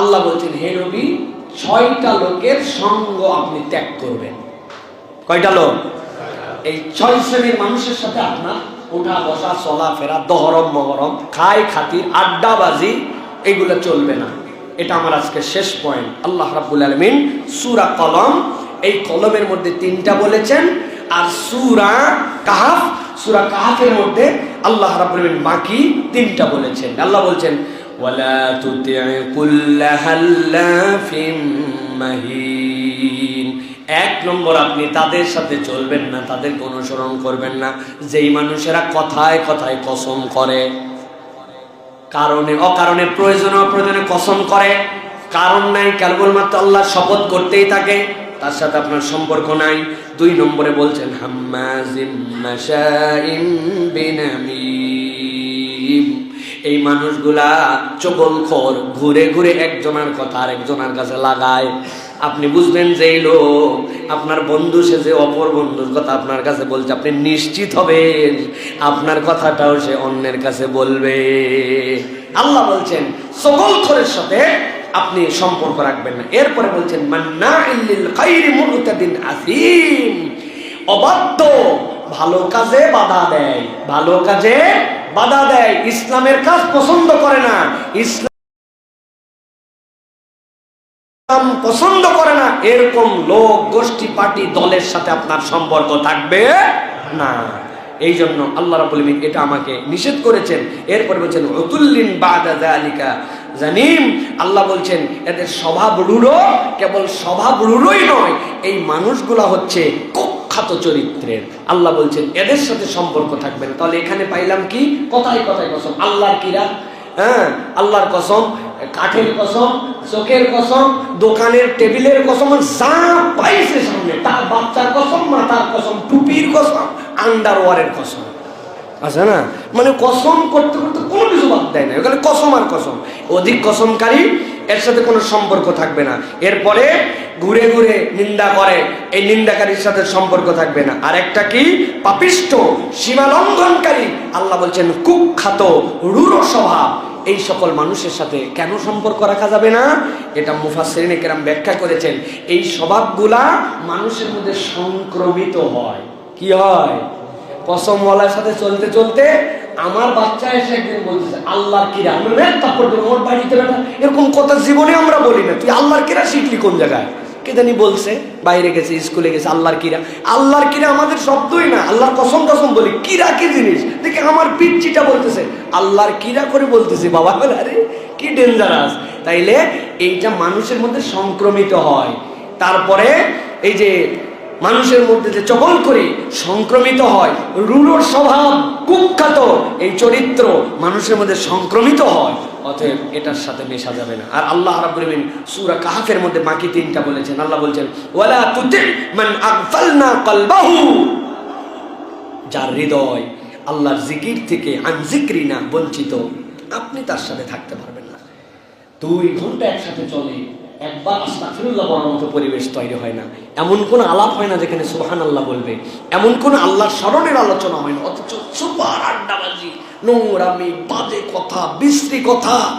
আল্লাহ বলছেন, হে নবী, ছয়টা লোকের সঙ্গ আপনি ত্যাগ করবেন। কয়টা লোক? এই ছয় শ্রেণির মানুষের সাথে আপনার ওঠা বসা, চলা ফেরা, দহরম, মহরম, খাই খাতির আড্ডাবাজি এগুলো চলবে না। এটা আমার আজকে শেষ পয়েন্ট। আল্লাহ রাব্বুল আলমিন সুরা কলম, এই কলমের মধ্যে তিনটা বলেছেন, আর সুরা কাহাফ, সুরা কাহাফের মধ্যে আল্লাহ আলমিন বাকি তিনটা বলেছেন। আল্লাহ বলছেন ওয়ালা তুতি কুল্লা হাল্লাফিম মাহিন এক নম্বর, আপনি তাদের সাথে চলবেন না, তাদেরকে অনুসরণ করবেন না। যেই মানুষেরা কথায় কথায় কসম করে, কারণে অকারণে প্রয়োজনে অপ্রয়োজনে কসম করে, কারণ নাই, কেবলমাত্র আল্লাহ শপথ করতেই থাকে, তার সাথে আপনার সম্পর্ক নাই। দুই নম্বরে বলছেন হাম্মাজিম মাশাইম বিনামিম। এই মানুষগুলা চগলখোর ঘুরে ঘুরে একজনের কথা আর আরেকজনের কাছে লাগায়। আপনি বুঝবেন যে এই লোক, আপনার বন্ধু সে যে অপর বন্ধুর কথা আপনার কাছে বলছে, আপনি নিশ্চিত হবেন, আপনার কথাটাও সে অন্যের কাছে বলবে। আল্লাহ বলছেন চগলখোরের সাথে আপনি সম্পর্ক রাখবেন না। এরপরে বলছেন মান্না আসিম। অবাধ্য, ভালো কাজে বাধা দেয়, ভালো কাজে বাধা দেয়, ইসলামের কাজ পছন্দ করে না, ইসলাম পছন্দ করে না, এরকম লোক, গোষ্ঠী, পার্টি, দলের সাথে আপনার সম্পর্ক থাকবে না। এই জন্য আল্লাহ রাবুল এটা আমাকে নিষেধ করেছেন। এরপরে বলছেন অতুল্লিন বাদা জালিকা জানিম। আল্লাহ বলছেন, এদের স্বভাব রূঢ়, কেবল স্বভাব রূঢ়ই নয়, এই মানুষগুলা হচ্ছে কুখ্যাত চরিত্রের। আল্লাহ বলছেন, এদের সাথে সম্পর্ক থাকবেন তাহলে এখানে পাইলাম কি? কথায় কথায় কসম। আল্লাহর কিরা হ্যাঁ আল্লাহর কসম, কাঠের কসম, চোখের কসম, দোকানের টেবিলের কসম, যা পাইছে সামনে, তার বাচ্চার কসম, মাথার কসম, টুপির কসম, আন্ডারওয়ারের কসম। আছে না? মানে কসম করতে করতে কোনো কিছু বাদ দেয় না। ওখানে কসম আর কসম। অধিক কসমকারী, এর সাথে কোনো সম্পর্ক থাকবে না। এরপরে ঘুরে ঘুরে নিন্দা করে এই নিন্দাকারীর সাথে সম্পর্ক থাকবে না। আর একটা কি? পাপিষ্ট সীমা লঙ্ঘনকারী আল্লাহ বলছেন কুখ্যাত রূঢ় স্বভাব। এই সকল মানুষের সাথে কেন সম্পর্ক রাখা যাবে না? এটা মুফাসরিনে কেরাম ব্যাখ্যা করেছেন। এই স্বভাবগুলা মানুষের মধ্যে সংক্রমিত হয়। কি হয়? কসমওয়ালার সাথে চলতে চলতে আমার বাচ্চা এসে একদিন বলতেছে আল্লাহর কিরা? আমি বললাম, "এই তারপর আমার বাড়িতে এরকম কথা জীবনে আমরা বলি না। তুই আল্লাহর কিরা শিখলি কোন জায়গায়? কে জানি বলছে বাইরে গেছে স্কুলে গেছে আল্লাহর কিরা। আল্লাহর কিরা আমাদের শব্দই না আল্লাহর কসম কসম বলি কিরা কি জিনিস? দেখে আমার পিচ্চিটা বলতেছে আল্লাহর কিরা করে বলতেছে বাবা বলে, আরে কি ডেঞ্জারাস তাইলে এইটা মানুষের মধ্যে সংক্রমিত হয়। তারপরে এই যে মানুষের মধ্যে যে চকল করে সংক্রমিত হয় রুলোর স্বভাব কুখ্যাত, এই চরিত্র মানুষের মধ্যে সংক্রমিত হয়, অতএব এটার সাথে মেশা যাবে না। আর আল্লাহ রাব্বুল আলামিন সূরা কাহাফের মধ্যে বাকি তিনটা বলেছেন। আল্লাহ বলছেন, ওয়ালা তুতি মান আগফালনা কলবাহু। যার হৃদয় আল্লাহর জিকির থেকে আন জিক্রিনা বঞ্চিত, আপনি তার সাথে থাকতে পারবেন না। দুই ঘণ্টা একসাথে চলে একবার আস্তাফিরুল্লাহ বলার মতো পরিবেশ তৈরি হয় না। এমন আলাপ হয় না যেখানে আল্লাহ বলবে। এমন আল্লাহর স্মরণের আলোচনা হয় না। অথচ সুপার আড্ডাবাজি নোংরামি বাজে কথা বিশ্রী কথা।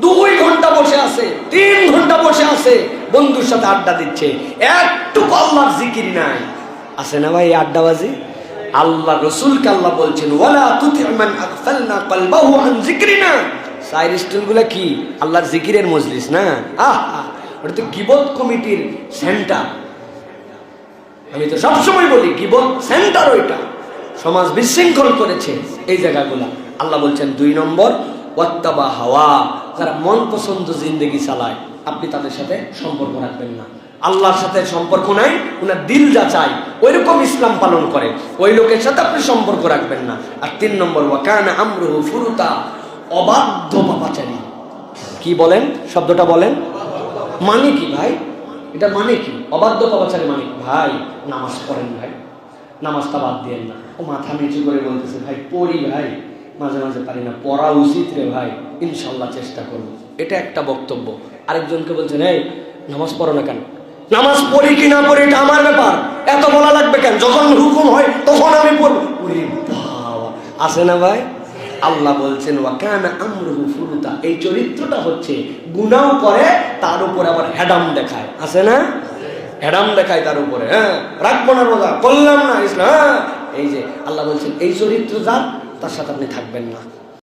দুই ঘণ্টা বসে আছে তিন ঘণ্টা বসে আছে বন্ধুর সাথে আড্ডা দিচ্ছে। একটু আল্লাহর জিকির নাই। আছে না ভাই আড্ডাবাজি? আল্লাহ রসুলকে আল্লাহ বলছেন ওয়ালা তুতিমান আগফালনা কলবাহু আন স্টুলগুলো কি? আল্লাহর জিকিরের মজলিস না? আহ, ওটা তো গিবত কমিটির সেন্টার। আমি তো সবসময় বলি, গিবত সেন্টার ওইটা। সমাজ বিশৃঙ্খল করেছে এই জায়গাগুলা। আল্লাহ বলছেন, দুই নম্বর, ওয়াত্তাবা হাওয়া। যারা মন পছন্দ জিন্দগি চালায়, আপনি তাদের সাথে সম্পর্ক রাখবেন না। আল্লাহর সাথে সম্পর্ক নাই ওনার দিল যা চাই ওইরকম ইসলাম পালন করে। ওই লোকের সাথে আপনি সম্পর্ক রাখবেন না। আর তিন নম্বর, ওয়াকান আমরুহু ফুরুতা, অবাধ্য পাপাচারী। কি বলেন? শব্দটা বলেন। মানে কি ভাই? এটা মানে কি? অবাধ্য পাপাচারী মানে ভাই, নামাজ পড়েন ভাই। নামাজটা বাদ দিয়েন না। ও মাথা নিচু করে বলতেছে, ভাই, পড়ি ভাই। মাঝে মাঝে পারি না। পড়া উচিত রে ভাই। ইনশাল্লাহ চেষ্টা করব। এটা একটা বক্তব্য। আরেকজনকে বলছেন, এই, নামাজ পড়ো না কেন? নামাজ পড়ি কি না পড়ি, এটা আমার ব্যাপার। এত বলা লাগবে কেন? যখন হুকুম হয়, তখন আমি পড়ব। আছে না ভাই? আল্লাহ বলছেন ওয়াকানা আমরুহু ফুরুতা। এই চরিত্রটা হচ্ছে গুনাও করে তার উপর আবার হ্যাডাম দেখায়। আছে না? হ্যাডাম দেখায় তার উপরে হ্যাঁ? রাখব না রোজা, করলাম না ইসলাম হ্যাঁ? এই যে, আল্লাহ বলছেন, এই চরিত্র যার, তার সাথে আপনি থাকবেন না।